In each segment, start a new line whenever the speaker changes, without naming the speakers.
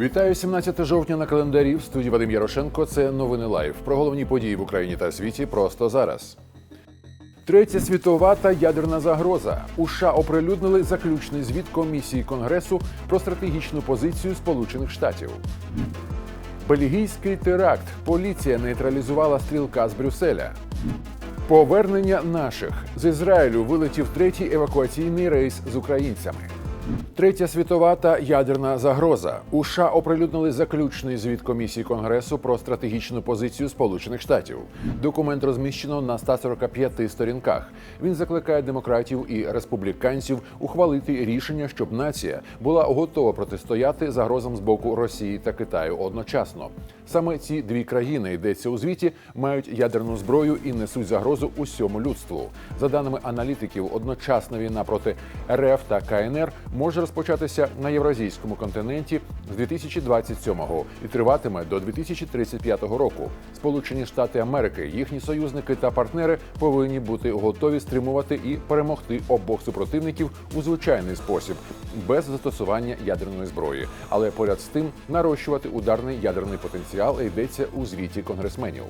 Вітаю 17 жовтня на календарі. В студії Вадим Ярошенко. Це новини лайв. Про головні події в Україні та світі просто зараз. Третя світова та ядерна загроза. У США оприлюднили заключний звіт комісії Конгресу про стратегічну позицію Сполучених Штатів. Бельгійський теракт. Поліція нейтралізувала стрілка з Брюсселя. Повернення наших з Ізраїлю вилетів третій евакуаційний рейс з українцями. Третя світова та ядерна загроза. У США оприлюднили заключний звіт комісії Конгресу про стратегічну позицію Сполучених Штатів. Документ розміщено на 145 сторінках. Він закликає демократів і республіканців ухвалити рішення, щоб нація була готова протистояти загрозам з боку Росії та Китаю одночасно. Саме ці дві країни йдеться у звіті, мають ядерну зброю і несуть загрозу усьому людству. За даними аналітиків, одночасна війна проти РФ та КНР може розпочатися на євразійському континенті з 2027-го і триватиме до 2035 року. Сполучені Штати Америки, їхні союзники та партнери повинні бути готові стримувати і перемогти обох супротивників у звичайний спосіб, без застосування ядерної зброї, але поряд з тим нарощувати ударний ядерний потенціал йдеться у звіті конгресменів.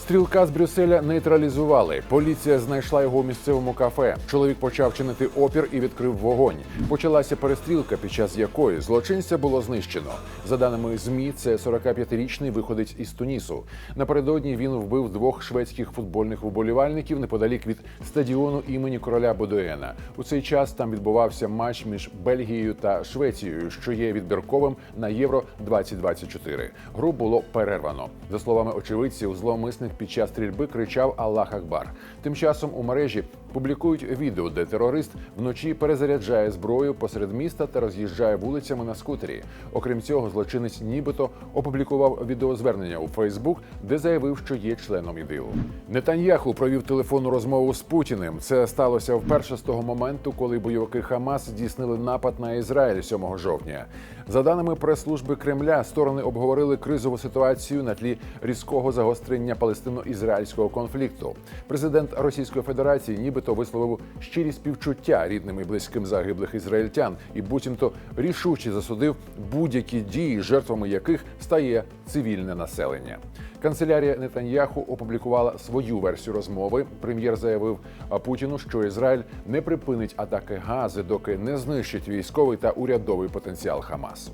Стрілка з Брюсселя нейтралізували. Поліція знайшла його у місцевому кафе. Чоловік почав чинити опір і відкрив вогонь. Почалася перестрілка, під час якої злочинця було знищено. За даними змі, це 45-річний виходець із Тунісу. Напередодні він вбив двох шведських футбольних вболівальників неподалік від стадіону імені короля Бодуена. У цей час там відбувався матч між Бельгією та Швецією, що є відбірковим на євро 2024 Гру було перервано. За словами очевидців, зловмисник під час стрільби кричав Аллах Акбар. Тим часом у мережі публікують відео, де терорист вночі перезаряджає зброю посеред міста та роз'їжджає вулицями на скутері. Окрім цього, злочинець нібито опублікував відеозвернення у Фейсбук, де заявив, що є членом ідил. Нетаньяху провів телефонну розмову з Путіним. Це сталося вперше з того моменту, коли бойовики Хамас здійснили напад на Ізраїль 7 жовтня. За даними прес-служби Кремля, сторони обговорили кризову ситуацію на тлі різкого загострення палестино-ізраїльського конфлікту. Президент Російської Федерації нібито висловив щирі співчуття рідним і близьким загиблих ізраїльтян і буцімто рішуче засудив будь-які дії, жертвами яких стає цивільне населення. Канцелярія Нетаньяху опублікувала свою версію розмови. Прем'єр заявив Путіну, що Ізраїль не припинить атаки Гази, доки не знищить військовий та урядовий потенціал Хамасу.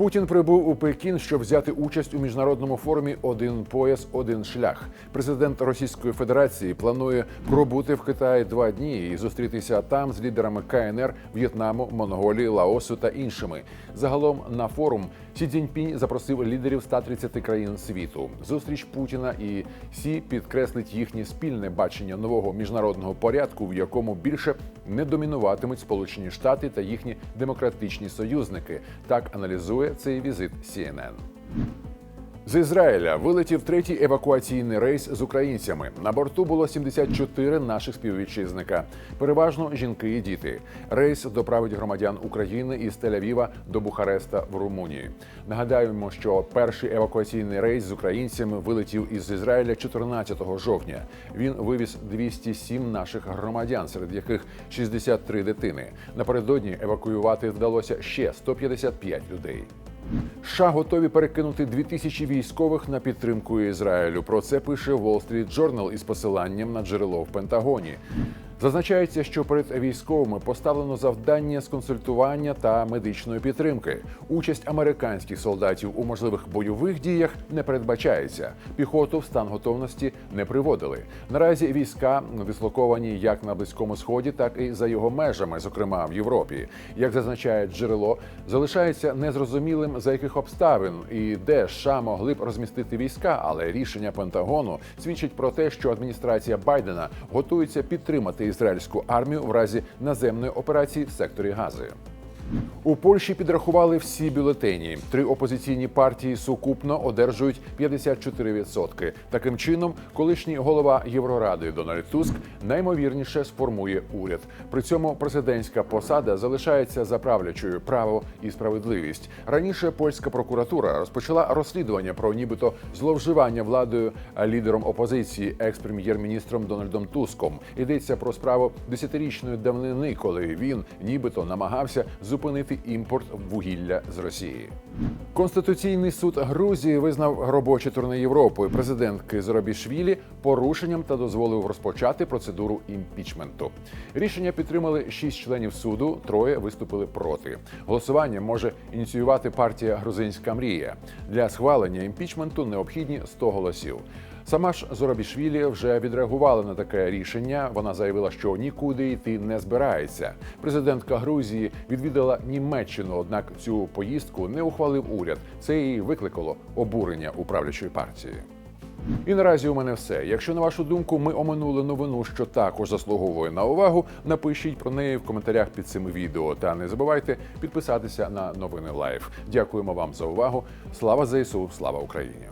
Путін прибув у Пекін, щоб взяти участь у міжнародному форумі Один пояс, один шлях. Президент Російської Федерації планує пробути в Китаї два дні і зустрітися там з лідерами КНР, В'єтнаму, Монголії, Лаосу та іншими. Загалом на форум Сі Цзіньпінь запросив лідерів 130 країн світу. Зустріч Путіна і Сі підкреслить їхнє спільне бачення нового міжнародного порядку, в якому більше не домінуватимуть Сполучені Штати та їхні демократичні союзники. Так аналізує цей візит CNN. З Ізраїля вилетів третій евакуаційний рейс з українцями. На борту було 74 наших співвітчизника, переважно жінки і діти. Рейс доправить громадян України із Тель-Авіва до Бухареста в Румунії. Нагадаємо, що перший евакуаційний рейс з українцями вилетів із Ізраїля 14 жовтня. Він вивіз 207 наших громадян, серед яких 63 дитини. Напередодні евакуювати вдалося ще 155 людей. США готові перекинути 2000 військових на підтримку Ізраїлю. Про це пише Wall Street Journal із посиланням на джерело в Пентагоні. Зазначається, що перед військовими поставлено завдання з консультування та медичної підтримки. Участь американських солдатів у можливих бойових діях не передбачається. Піхоту в стан готовності не приводили. Наразі війська дислоковані як на близькому сході, так і за його межами, зокрема в Європі. Як зазначає джерело, залишається незрозумілим за яких обставин і де США могли б розмістити війська, але рішення Пентагону свідчить про те, що адміністрація Байдена готується підтримати ізраїльську армію в разі наземної операції в секторі Гази. У Польщі підрахували всі бюлетені. Три опозиційні партії сукупно одержують 54%. Таким чином, колишній голова Євроради Дональд Туск наймовірніше сформує уряд. При цьому президентська посада залишається за правлячою право і справедливість. Раніше польська прокуратура розпочала розслідування про нібито зловживання владою лідером опозиції, екс-прем'єр-міністром Дональдом Туском. Йдеться про справу десятирічної давнини, коли він нібито намагався зупинити зупинити імпорт вугілля з Росії. Конституційний суд Грузії визнав робоче турне Європи президентки Зоробішвілі порушенням та дозволив розпочати процедуру імпічменту. Рішення підтримали шість членів суду, троє виступили проти. Голосування може ініціювати партія Грузинська мрія. Для схвалення імпічменту необхідні 100 голосів. Сама ж Зоробішвілі вже відреагувала на таке рішення. Вона заявила, що нікуди йти не збирається. Президентка Грузії відвідала Німеччину, однак цю поїздку не ухвалив уряд. Це і викликало обурення у правлячої партії. І наразі у мене все. Якщо на вашу думку ми оминули новину, що також заслуговує на увагу, напишіть про неї в коментарях під цим відео. Та не забувайте підписатися на новини Лайв. Дякуємо вам за увагу. Слава ЗСУ, слава Україні!